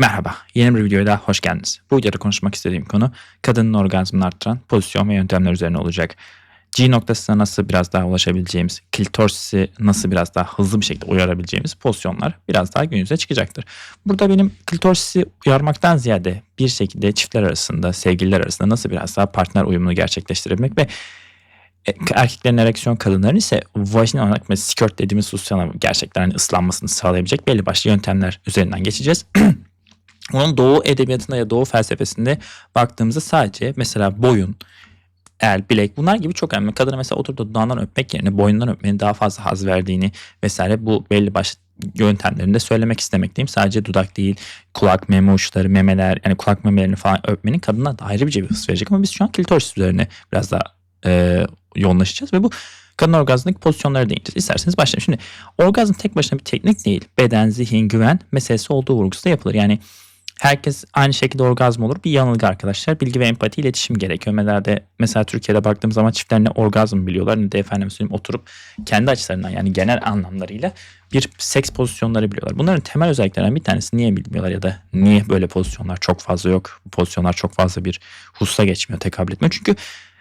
Merhaba, yeni bir videoya daha hoş geldiniz. Bu videoda konuşmak istediğim konu kadının orgazmını arttıran pozisyon ve yöntemler üzerine olacak. G noktasına nasıl biraz daha ulaşabileceğimiz, klitorisi nasıl biraz daha hızlı bir şekilde uyarabileceğimiz pozisyonlar biraz daha gün yüze çıkacaktır. Burada benim klitorisi uyarmaktan ziyade bir şekilde çiftler arasında, sevgililer arasında nasıl biraz daha partner uyumunu gerçekleştirebilmek ve e, erkeklerin ereksiyon kadınların ise vajinal olarak mesela skirt dediğimiz hususuna gerçekten hani ıslanmasını sağlayabilecek belli başlı yöntemler üzerinden geçeceğiz. Onun doğu edebiyatında ya doğu felsefesinde baktığımızda sadece mesela boyun, el, bilek bunlar gibi çok önemli. Kadına mesela oturup da dudağından öpmek yerine boyundan öpmenin daha fazla haz verdiğini vesaire bu belli başlı yöntemlerinde söylemek istemekteyim. Sadece dudak değil, kulak, meme uçları, memeler yani kulak memelerini falan öpmenin kadına da ayrı bir hız verecek. Ama biz şu an klitoris üzerine biraz daha e, yoğunlaşacağız ve bu kadın orgazmındaki pozisyonlara değineceğiz. İsterseniz başlayalım. Şimdi orgazm tek başına bir teknik değil. Beden, zihin, güven meselesi olduğu vurgusu da yapılır. Yani herkes aynı şekilde orgazm olur. Bir yanılgı arkadaşlar. Bilgi ve empati iletişim gerekiyor. Melerde mesela Türkiye'de baktığım zaman çiftler ne orgazm biliyorlar ne de efendim söyleyeyim oturup kendi açılarından yani genel anlamlarıyla bir seks pozisyonları biliyorlar. Bunların temel özelliklerinden bir tanesi niye bilmiyorlar ya da niye böyle pozisyonlar çok fazla yok. Bu pozisyonlar çok fazla bir hususa geçmiyor, tekabül etmiyor. Çünkü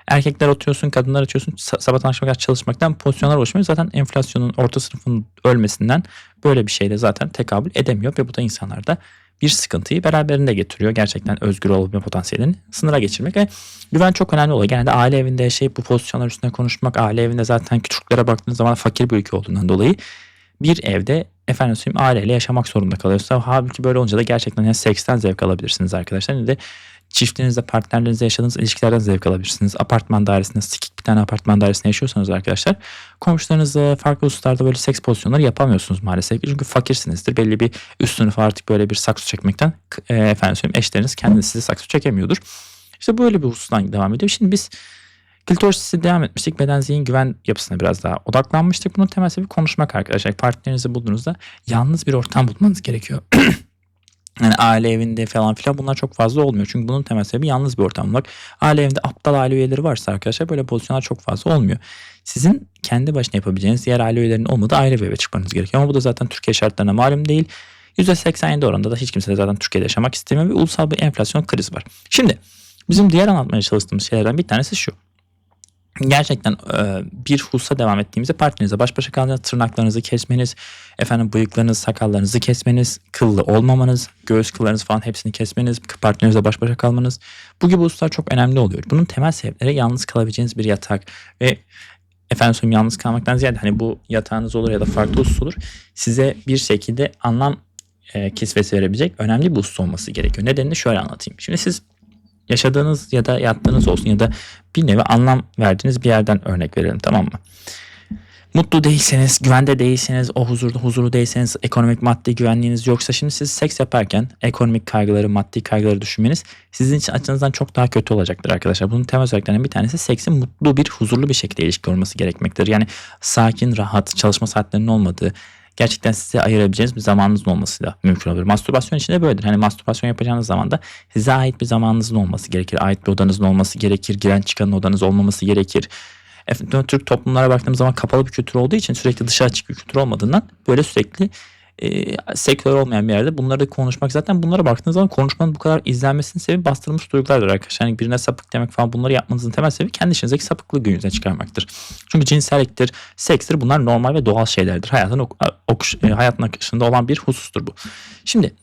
erkekler oturuyorsun, kadınlar açıyorsun. Sabahtan akşama kadar çalışmaktan pozisyonlar oluşmuyor. Zaten enflasyonun orta sınıfın ölmesinden böyle bir şeyde zaten tekabül edemiyor ve bu da insanlarda bir sıkıntıyı beraberinde getiriyor. Gerçekten özgür olabilme potansiyelini sınıra geçirmek ve güven çok önemli oluyor. Genelde aile evinde yaşayıp bu pozisyonlar üstüne konuşmak, aile evinde zaten küçüklere baktığınız zaman fakir bir ülke olduğundan dolayı bir evde efendim söyleyeyim aileyle yaşamak zorunda kalıyorsa halbuki böyle olunca da gerçekten yani seksten zevk alabilirsiniz arkadaşlar. Ne de çiftinizle partnerlerinizle yaşadığınız ilişkilerden zevk alabilirsiniz. Apartman dairesinde sikik bir tane apartman dairesinde yaşıyorsanız arkadaşlar komşularınızla farklı hususlarda böyle seks pozisyonları yapamıyorsunuz maalesef. Çünkü fakirsinizdir. Belli bir üst sınıf artık böyle bir saksı çekmekten e, efendim söyleyeyim eşleriniz kendiniz size saksı çekemiyordur. İşte böyle bir husustan devam ediyor. Şimdi biz Klitoris'e devam etmiştik. Beden zihin güven yapısına biraz daha odaklanmıştık. Bunun temel sebebi konuşmak arkadaşlar. Partnerinizi bulduğunuzda yalnız bir ortam bulmanız gerekiyor. Yani aile evinde falan filan bunlar çok fazla olmuyor. Çünkü bunun temel sebebi yalnız bir ortam olmak. Aile evinde aptal aile üyeleri varsa arkadaşlar böyle pozisyonlar çok fazla olmuyor. Sizin kendi başına yapabileceğiniz diğer aile üyelerinin olmadığı ayrı bir eve çıkmanız gerekiyor. Ama bu da zaten Türkiye şartlarına malum değil. %87 oranında da hiç kimse zaten Türkiye'de yaşamak istemiyor ve ulusal bir enflasyon krizi var. Şimdi bizim diğer anlatmaya çalıştığımız şeylerden bir tanesi şu gerçekten e, bir hususa devam ettiğimizde partnerinize baş başa kaldığınızda tırnaklarınızı kesmeniz, efendim bıyıklarınızı, sakallarınızı kesmeniz, kıllı olmamanız, göğüs kıllarınızı falan hepsini kesmeniz, partnerinizle baş başa kalmanız bu gibi hususlar çok önemli oluyor. Bunun temel sebepleri yalnız kalabileceğiniz bir yatak ve efendim söyleyeyim yalnız kalmaktan ziyade hani bu yatağınız olur ya da farklı husus olur size bir şekilde anlam e, kisvesi verebilecek önemli bir husus olması gerekiyor. Nedenini şöyle anlatayım. Şimdi siz yaşadığınız ya da yattığınız olsun ya da bir nevi anlam verdiğiniz bir yerden örnek verelim tamam mı? Mutlu değilseniz, güvende değilseniz, o huzurda huzuru değilseniz, ekonomik maddi güvenliğiniz yoksa şimdi siz seks yaparken ekonomik kaygıları, maddi kaygıları düşünmeniz sizin için açınızdan çok daha kötü olacaktır arkadaşlar. Bunun temel özelliklerinden bir tanesi seksin mutlu bir, huzurlu bir şekilde ilişki olması gerekmektedir. Yani sakin, rahat, çalışma saatlerinin olmadığı, gerçekten size ayırabileceğiniz bir zamanınızın olması da mümkün olur. Mastürbasyon için de böyledir. Hani mastürbasyon yapacağınız zaman da size ait bir zamanınızın olması gerekir. Ait bir odanızın olması gerekir. Giren çıkan odanız olmaması gerekir. Efendim, Türk toplumlara baktığımız zaman kapalı bir kültür olduğu için sürekli dışarı açık kültür olmadığından böyle sürekli e, seküler olmayan bir yerde bunları konuşmak zaten bunlara baktığınız zaman konuşmanın bu kadar izlenmesinin sebebi bastırılmış duygulardır arkadaşlar. Yani birine sapık demek falan bunları yapmanızın temel sebebi kendi içinizdeki sapıklığı gün çıkarmaktır. Çünkü cinselliktir, sekstir bunlar normal ve doğal şeylerdir. Hayatın ok- okuş, e, hayatın akışında olan bir husustur bu. Şimdi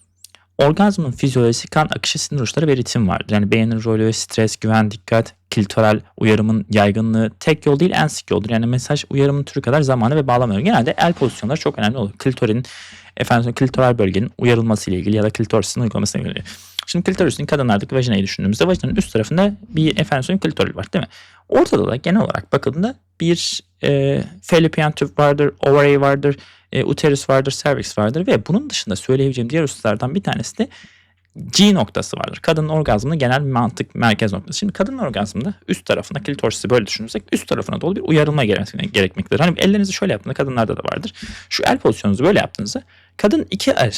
Orgazmın fizyolojisi kan akışı sinir uçları ve ritim vardır. Yani beynin rolü, stres, güven, dikkat, klitoral uyarımın yaygınlığı tek yol değil en sık yoldur. Yani mesaj uyarımın türü kadar zamanı ve bağlamıyor. Genelde el pozisyonları çok önemli olur. Klitorin, efendim klitoral bölgenin uyarılması ile ilgili ya da klitorisin uygulaması ile ilgili. Şimdi klitorisin kadınlardaki vajinayı düşündüğümüzde vajinanın üst tarafında bir efendim klitoral var değil mi? Ortada da genel olarak bakıldığında bir e, fallopian tüp vardır, ovary vardır, e, uterus vardır, cervix vardır ve bunun dışında söyleyebileceğim diğer hususlardan bir tanesi de G noktası vardır. Kadının orgazmının genel mantık merkez noktası. Şimdi kadının orgazmında üst tarafına klitorisi böyle düşünürsek üst tarafına dolu bir uyarılma gerekmektedir. Hani ellerinizi şöyle yaptığında kadınlarda da vardır. Şu el pozisyonunuzu böyle yaptığınızda kadın iki el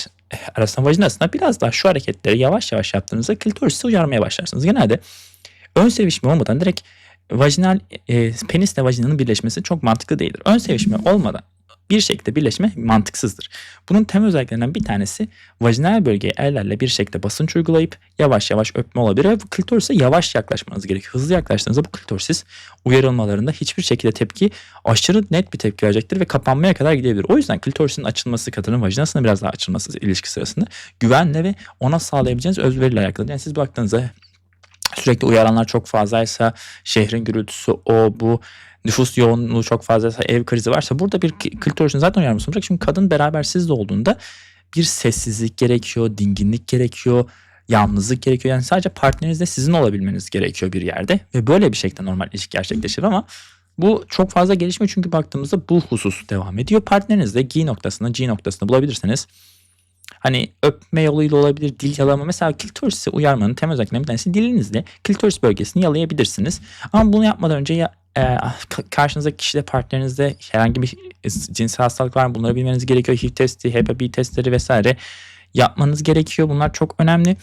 arasında vajinasında biraz daha şu hareketleri yavaş yavaş yaptığınızda klitorisi uyarmaya başlarsınız. Genelde ön sevişme olmadan direkt vajinal e, penisle vajinanın birleşmesi çok mantıklı değildir. Ön sevişme olmadan bir şekilde birleşme mantıksızdır. Bunun temel özelliklerinden bir tanesi vajinal bölgeye ellerle bir şekilde basınç uygulayıp yavaş yavaş öpme olabilir ve bu klitorise yavaş yaklaşmanız gerekiyor. Hızlı yaklaştığınızda bu klitorisis uyarılmalarında hiçbir şekilde tepki aşırı net bir tepki verecektir ve kapanmaya kadar gidebilir. O yüzden klitorisin açılması kadının vajinasının biraz daha açılması ilişki sırasında güvenle ve ona sağlayabileceğiniz özveriyle alakalı. Yani siz baktığınızda sürekli uyaranlar çok fazlaysa, şehrin gürültüsü o bu, nüfus yoğunluğu çok fazlaysa, ev krizi varsa burada bir klitorisin zaten uyarması olacak. Çünkü kadın beraber sizde olduğunda bir sessizlik gerekiyor, dinginlik gerekiyor, yalnızlık gerekiyor. Yani sadece partnerinizle sizin olabilmeniz gerekiyor bir yerde ve böyle bir şekilde normal ilişki gerçekleşir ama bu çok fazla gelişmiyor çünkü baktığımızda bu husus devam ediyor. Partnerinizle G noktasını G noktasını bulabilirseniz Hani öpme yoluyla olabilir, dil yalama. Mesela klitorisi uyarmanın temel özelliklerinden bir tanesi dilinizle klitoris bölgesini yalayabilirsiniz. Ama bunu yapmadan önce ya, e, karşınızdaki kişide partnerinizde herhangi bir cinsel hastalık var mı bunları bilmeniz gerekiyor. HIV testi, HPV testleri vesaire yapmanız gerekiyor. Bunlar çok önemli.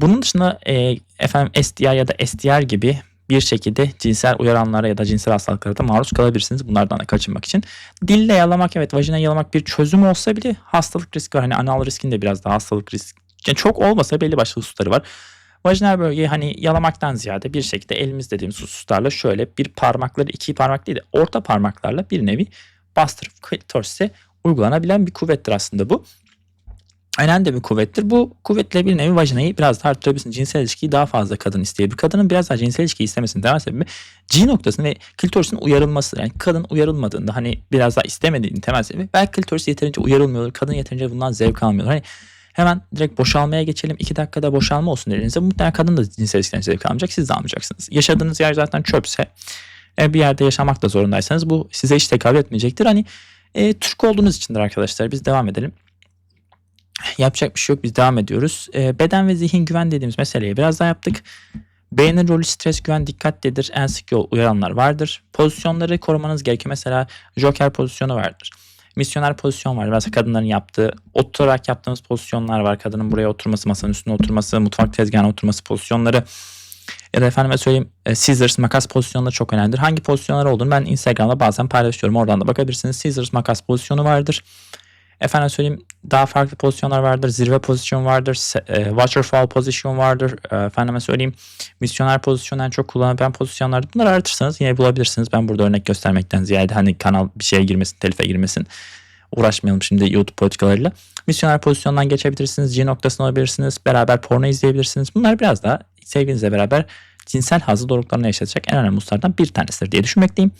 Bunun dışında e, efendim STI ya da STR gibi bir şekilde cinsel uyaranlara ya da cinsel hastalıklara da maruz kalabilirsiniz. Bunlardan da kaçınmak için. Dille yalamak evet vajina yalamak bir çözüm olsa bile hastalık riski var. Hani anal riskin de biraz daha hastalık riski. Yani çok olmasa belli başlı hususları var. Vajinal bölgeyi hani yalamaktan ziyade bir şekilde elimiz dediğimiz hususlarla şöyle bir parmakları iki parmak değil de orta parmaklarla bir nevi bastırıp klitorise uygulanabilen bir kuvvettir aslında bu önemli bir kuvvettir. Bu kuvvetle bir nevi vajinayı biraz daha arttırabilirsin. Cinsel ilişkiyi daha fazla kadın isteyebilir. Kadının biraz daha cinsel ilişki istemesinin temel sebebi G noktasının ve klitorisin uyarılması. Yani kadın uyarılmadığında hani biraz daha istemediğinin temel sebebi belki klitoris yeterince uyarılmıyor. Kadın yeterince bundan zevk almıyor. Hani hemen direkt boşalmaya geçelim. iki dakikada boşalma olsun dediğinizde muhtemelen kadın da cinsel ilişkiden zevk almayacak. Siz de almayacaksınız. Yaşadığınız yer zaten çöpse e, bir yerde yaşamak da zorundaysanız bu size hiç tekabül etmeyecektir. Hani e, Türk olduğunuz içindir arkadaşlar. Biz devam edelim. Yapacak bir şey yok biz devam ediyoruz. E, beden ve zihin güven dediğimiz meseleyi biraz daha yaptık. Beynin rolü stres güven dikkatlidir. En sık yol uyaranlar vardır. Pozisyonları korumanız gerekiyor. Mesela joker pozisyonu vardır. Misyoner pozisyon var. Mesela kadınların yaptığı, oturarak yaptığımız pozisyonlar var. Kadının buraya oturması, masanın üstüne oturması, mutfak tezgahına oturması pozisyonları. Ya da efendime söyleyeyim e, scissors makas pozisyonları çok önemlidir. Hangi pozisyonlar olduğunu ben Instagram'da bazen paylaşıyorum. Oradan da bakabilirsiniz. Scissors makas pozisyonu vardır. Efendim söyleyeyim daha farklı pozisyonlar vardır. Zirve pozisyon vardır. E, waterfall pozisyon vardır. E, efendime söyleyeyim misyoner pozisyon en çok kullanılan pozisyonlar. Bunları aratırsanız yine bulabilirsiniz. Ben burada örnek göstermekten ziyade hani kanal bir şeye girmesin, telife girmesin. Uğraşmayalım şimdi YouTube politikalarıyla. Misyoner pozisyondan geçebilirsiniz. G noktasına olabilirsiniz. Beraber porno izleyebilirsiniz. Bunlar biraz daha sevginizle beraber cinsel hazı doruklarına yaşatacak en önemli hususlardan bir tanesidir diye düşünmekteyim.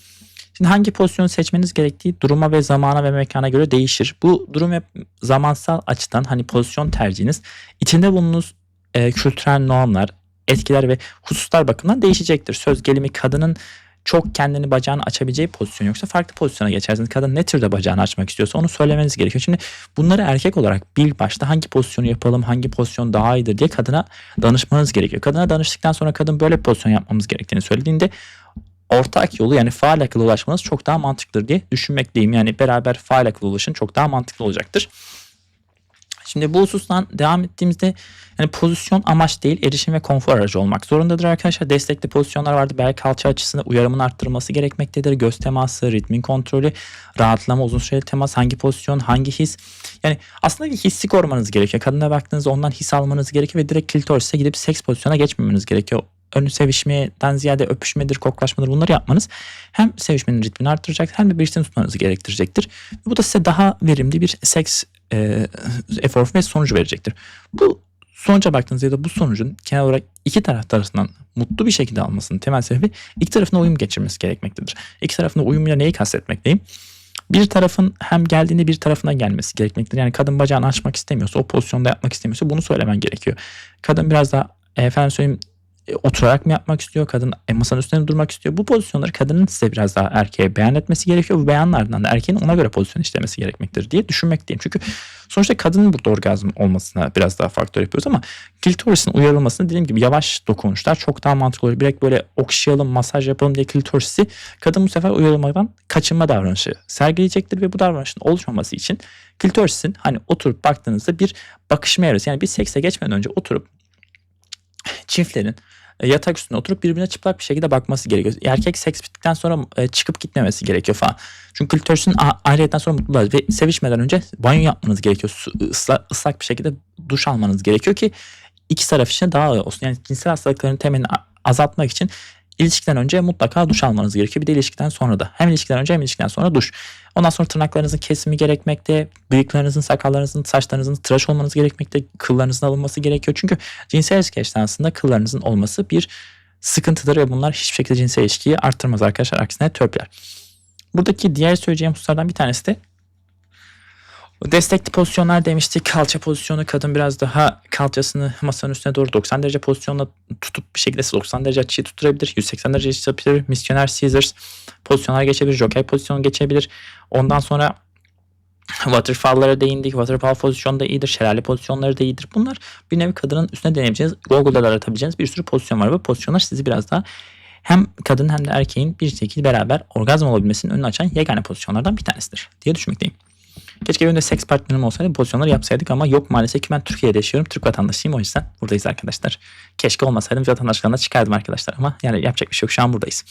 Şimdi hangi pozisyonu seçmeniz gerektiği duruma ve zamana ve mekana göre değişir. Bu durum ve zamansal açıdan hani pozisyon tercihiniz içinde bulunduğunuz e, kültürel normlar, etkiler ve hususlar bakımından değişecektir. Söz gelimi kadının çok kendini bacağını açabileceği pozisyon yoksa farklı pozisyona geçersiniz. Kadın ne türde bacağını açmak istiyorsa onu söylemeniz gerekiyor. Şimdi bunları erkek olarak bil başta hangi pozisyonu yapalım, hangi pozisyon daha iyidir diye kadına danışmanız gerekiyor. Kadına danıştıktan sonra kadın böyle pozisyon yapmamız gerektiğini söylediğinde ortak yolu yani faal akıla ulaşmanız çok daha mantıklıdır diye düşünmekteyim. Yani beraber faal akıla ulaşın çok daha mantıklı olacaktır. Şimdi bu husustan devam ettiğimizde yani pozisyon amaç değil erişim ve konfor aracı olmak zorundadır arkadaşlar. Destekli pozisyonlar vardı. Bel kalça açısını uyarımın arttırılması gerekmektedir. Göz teması, ritmin kontrolü, rahatlama, uzun süreli temas, hangi pozisyon, hangi his. Yani aslında bir hissi korumanız gerekiyor. Kadına baktığınızda ondan his almanız gerekiyor ve direkt klitoris'e gidip seks pozisyona geçmemeniz gerekiyor ön sevişmeden ziyade öpüşmedir, koklaşmadır bunları yapmanız hem sevişmenin ritmini arttıracak hem de birlikte tutmanızı gerektirecektir. Bu da size daha verimli bir seks e, efor ve sonucu verecektir. Bu sonuca baktığınızda ya da bu sonucun genel olarak iki taraf arasından mutlu bir şekilde almasının temel sebebi iki tarafına uyum geçirmesi gerekmektedir. İki tarafına uyumla neyi kastetmekteyim? Bir tarafın hem geldiğinde bir tarafına gelmesi gerekmektedir. Yani kadın bacağını açmak istemiyorsa, o pozisyonda yapmak istemiyorsa bunu söylemen gerekiyor. Kadın biraz daha efendim söyleyeyim e, oturarak mı yapmak istiyor? Kadın e, masanın üstünde durmak istiyor. Bu pozisyonları kadının size biraz daha erkeğe beyan etmesi gerekiyor. Bu beyanlardan da erkeğin ona göre pozisyon işlemesi gerekmektir diye düşünmekteyim. Çünkü sonuçta kadının burada orgazm olmasına biraz daha faktör yapıyoruz ama klitorisin uyarılmasını dediğim gibi yavaş dokunuşlar çok daha mantıklı olur. Direkt böyle okşayalım, masaj yapalım diye klitorisi kadın bu sefer uyarılmadan kaçınma davranışı sergileyecektir ve bu davranışın oluşmaması için klitorisin hani oturup baktığınızda bir bakışma evresi yani bir sekse geçmeden önce oturup çiftlerin yatak üstüne oturup birbirine çıplak bir şekilde bakması gerekiyor. Erkek seks bittikten sonra e, çıkıp gitmemesi gerekiyor falan. Çünkü klitorisün a- ayrıyetten sonra mutlu olacak ve sevişmeden önce banyo yapmanız gerekiyor. Su, ısla- ıslak bir şekilde duş almanız gerekiyor ki iki taraf için daha olsun. Yani cinsel hastalıkların temelini azaltmak için ilişkiden önce mutlaka duş almanız gerekiyor. Bir de ilişkiden sonra da. Hem ilişkiden önce hem ilişkiden sonra duş. Ondan sonra tırnaklarınızın kesimi gerekmekte. Bıyıklarınızın, sakallarınızın, saçlarınızın tıraş olmanız gerekmekte. Kıllarınızın alınması gerekiyor. Çünkü cinsel ilişki esnasında kıllarınızın olması bir sıkıntıdır ve bunlar hiçbir şekilde cinsel ilişkiyi arttırmaz arkadaşlar. Aksine törpüler. Buradaki diğer söyleyeceğim hususlardan bir tanesi de Destekli pozisyonlar demiştik. Kalça pozisyonu kadın biraz daha kalçasını masanın üstüne doğru 90 derece pozisyonla tutup bir şekilde 90 derece açıyı tutturabilir. 180 derece açı yapabilir. Missioner scissors pozisyonlar geçebilir. Jockey pozisyonu geçebilir. Ondan sonra waterfall'lara değindik. Waterfall pozisyonu da iyidir. Şelale pozisyonları da iyidir. Bunlar bir nevi kadının üstüne deneyebileceğiniz, Google'da aratabileceğiniz bir sürü pozisyon var. Bu pozisyonlar sizi biraz daha hem kadın hem de erkeğin bir şekilde beraber orgazm olabilmesinin önünü açan yegane pozisyonlardan bir tanesidir diye düşünmekteyim. Keşke benim seks partnerim olsaydı pozisyonları yapsaydık ama yok maalesef ki ben Türkiye'de yaşıyorum. Türk vatandaşıyım o yüzden buradayız arkadaşlar. Keşke olmasaydım vatandaşlığına çıkardım arkadaşlar ama yani yapacak bir şey yok şu an buradayız.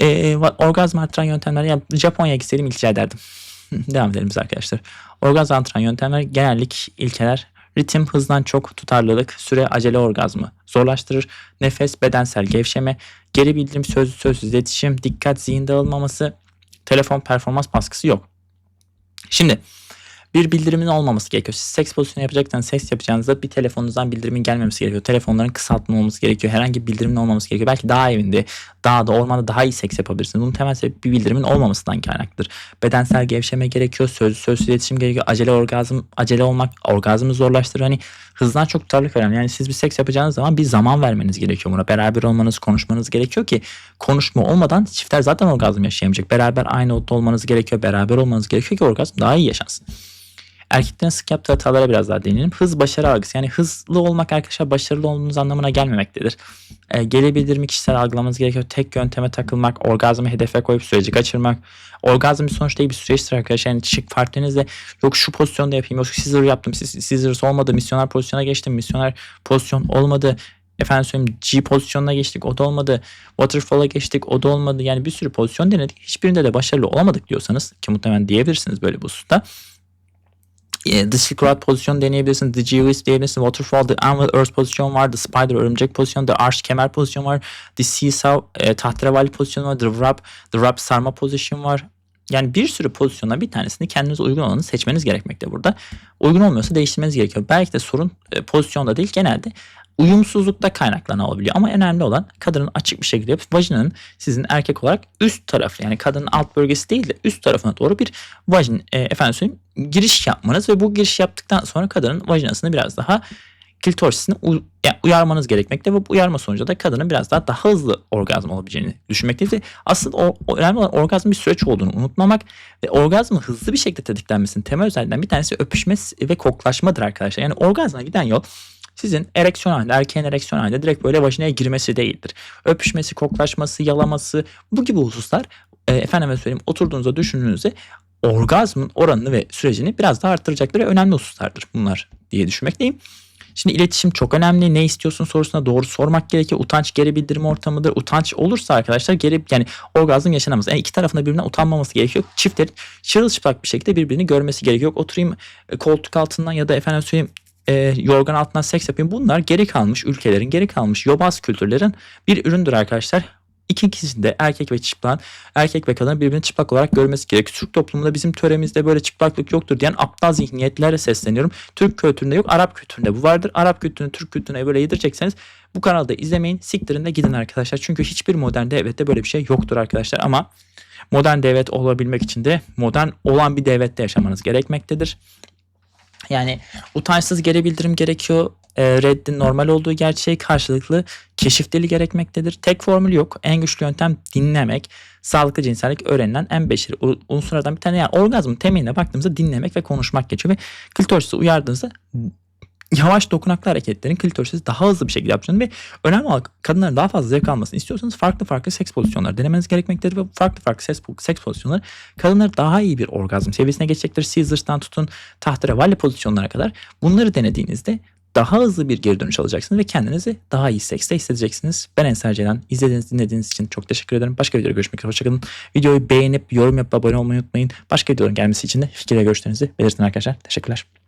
Ee, orgazm artıran yöntemler yani Japonya'ya gitseydim ilk ederdim. Devam edelim biz arkadaşlar. Orgazm artıran yöntemler genellik ilkeler ritim, hızdan çok, tutarlılık, süre, acele orgazmı zorlaştırır. Nefes, bedensel gevşeme, geri bildirim, sözlü sözsüz iletişim, dikkat, zihin dağılmaması, telefon performans baskısı yok. Şimdi bir bildirimin olmaması gerekiyor. Siz seks pozisyonu yapacaksanız seks yapacağınızda bir telefonunuzdan bildirimin gelmemesi gerekiyor. Telefonların kısaltılmaması gerekiyor. Herhangi bir bildirimin olmaması gerekiyor. Belki daha evinde, dağda, ormanda daha iyi seks yapabilirsiniz. Bunun temel sebebi bir bildirimin olmamasından kaynaklıdır. Bedensel gevşeme gerekiyor. Sözlü sözsüz iletişim gerekiyor. Acele orgazm, acele olmak orgazmı zorlaştırır. Hani hızdan çok tutarlılık önemli. Yani siz bir seks yapacağınız zaman bir zaman vermeniz gerekiyor buna. Beraber olmanız, konuşmanız gerekiyor ki konuşma olmadan çiftler zaten orgazm yaşayamayacak. Beraber aynı odada olmanız gerekiyor. Beraber olmanız gerekiyor ki orgazm daha iyi yaşansın. Erkeklerin sık yaptığı hatalara biraz daha değinelim. Hız başarı algısı. Yani hızlı olmak arkadaşlar başarılı olduğunuz anlamına gelmemektedir. E, geri bildirimi kişisel algılamanız gerekiyor. Tek yönteme takılmak, orgazmı hedefe koyup süreci kaçırmak. Orgazm bir sonuçta iyi bir süreçtir arkadaşlar. Yani şık partnerinizle yok şu pozisyonda yapayım, yok scissor yaptım, scissors olmadı, misyoner pozisyona geçtim, misyoner pozisyon olmadı. Efendim söyleyeyim G pozisyonuna geçtik o da olmadı. Waterfall'a geçtik o da olmadı. Yani bir sürü pozisyon denedik. Hiçbirinde de başarılı olamadık diyorsanız ki muhtemelen diyebilirsiniz böyle bu hususta The Silk Road pozisyon deneyebilirsin. The Geoist diyebilirsin. Waterfall, The Anvil Earth pozisyon var. The Spider örümcek pozisyon. The Arch kemer pozisyon var. The Seesaw e, tahterevalli pozisyon var. The Wrap, The Wrap sarma pozisyon var. Yani bir sürü pozisyondan bir tanesini kendinize uygun olanı seçmeniz gerekmekte burada. Uygun olmuyorsa değiştirmeniz gerekiyor. Belki de sorun e, pozisyonda değil genelde uyumsuzlukta kaynaklanan olabiliyor. Ama önemli olan kadının açık bir şekilde vajinanın sizin erkek olarak üst tarafı yani kadının alt bölgesi değil de üst tarafına doğru bir vajin e, efendim söyleyeyim giriş yapmanız ve bu giriş yaptıktan sonra kadının vajinasını biraz daha klitorisini uyarmanız gerekmekte ve bu uyarma sonucu da kadının biraz daha daha hızlı orgazm olabileceğini düşünmekteyiz. Asıl o, önemli olan orgazm bir süreç olduğunu unutmamak ve orgazmı hızlı bir şekilde tetiklenmesinin temel özelliklerinden bir tanesi öpüşme ve koklaşmadır arkadaşlar. Yani orgazma giden yol sizin ereksiyon halinde, erkeğin ereksiyon halinde direkt böyle vajinaya girmesi değildir. Öpüşmesi, koklaşması, yalaması bu gibi hususlar e, efendime söyleyeyim oturduğunuzda düşündüğünüzde orgazmın oranını ve sürecini biraz daha arttıracaktır önemli hususlardır bunlar diye düşünmekteyim. Şimdi iletişim çok önemli. Ne istiyorsun sorusuna doğru sormak gerekiyor. Utanç geri bildirim ortamıdır. Utanç olursa arkadaşlar geri yani orgazm yaşanamaz. Yani iki tarafında birbirine utanmaması gerekiyor. Çiftlerin çırılçıplak bir şekilde birbirini görmesi gerekiyor. Oturayım e, koltuk altından ya da efendim söyleyeyim e, yorgan altından seks yapayım. Bunlar geri kalmış ülkelerin, geri kalmış yobaz kültürlerin bir üründür arkadaşlar. İki kişinin erkek ve çıplak, erkek ve kadın birbirini çıplak olarak görmesi gerekiyor. Türk toplumunda bizim töremizde böyle çıplaklık yoktur diyen aptal zihniyetlerle sesleniyorum. Türk kültüründe yok, Arap kültüründe bu vardır. Arap kültürünü Türk kültürüne böyle yedirecekseniz bu kanalda izlemeyin, siktirin de gidin arkadaşlar. Çünkü hiçbir modern devlette böyle bir şey yoktur arkadaşlar ama modern devlet olabilmek için de modern olan bir devlette yaşamanız gerekmektedir. Yani utançsız geri bildirim gerekiyor. E, reddin normal olduğu gerçeği karşılıklı keşif dili gerekmektedir. Tek formül yok. En güçlü yöntem dinlemek. Sağlıklı cinsellik öğrenilen en beşeri unsurlardan bir tane. Yani orgazmın temeline baktığımızda dinlemek ve konuşmak geçiyor. Ve klitorisi uyardığınızda yavaş dokunaklı hareketlerin klitorisi daha hızlı bir şekilde yapacağını ve önemli olan kadınların daha fazla zevk almasını istiyorsanız farklı farklı seks pozisyonları denemeniz gerekmektedir ve farklı farklı seks, seks pozisyonları kadınları daha iyi bir orgazm seviyesine geçecektir. Scissors'tan tutun tahterevalli pozisyonlara kadar bunları denediğinizde daha hızlı bir geri dönüş alacaksınız ve kendinizi daha iyi sekste hissedeceksiniz. Ben Ensar Ceylan. İzlediğiniz, dinlediğiniz için çok teşekkür ederim. Başka videoda görüşmek üzere. Hoşçakalın. Videoyu beğenip yorum yapıp abone olmayı unutmayın. Başka videoların gelmesi için de fikir ve görüşlerinizi belirtin arkadaşlar. Teşekkürler.